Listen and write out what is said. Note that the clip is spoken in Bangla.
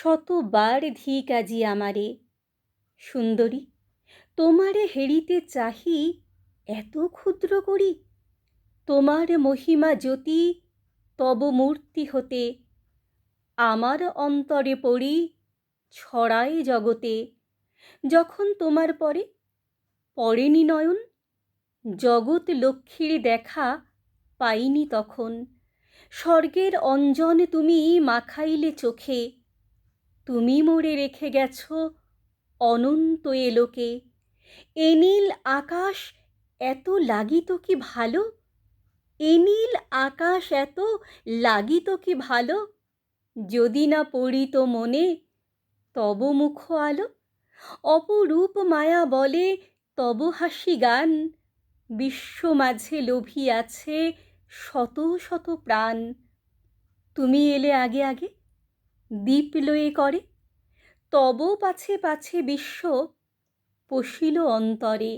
শতবার ধিক আজি আমারে। সুন্দরী, তোমারে হেরিতে চাহি এত ক্ষুদ্র করি। তোমার মহিমা জ্যোতি তব মূর্তি হতে। আমার অন্তরে পড়ি ছড়ায় জগতে। যখন তোমার পরে, পড়েনি নয়ন, জগৎ লক্ষ্মীর দেখা পাইনি তখন। স্বর্গের অঞ্জন তুমি মাখাইলে চোখে। তুমি মোরে রেখে গেছ, অনন্ত এ লোকে। এ নীল আকাশ এত লাগিত কি ভালো? এ নীল আকাশ এত লাগিত কি ভালো? যদি না পড়িত মনে, তব মুখ আলো। অপরূপ মায়া বলে, তব হাসি গান। বিশ্ব মাঝে লোভিয়াছে শত শত প্রাণ। তুমি এলে আগে আগে? দীপ লয়ে করে। তব পাছে পাছে বিশ্ব পশিল অন্তরে।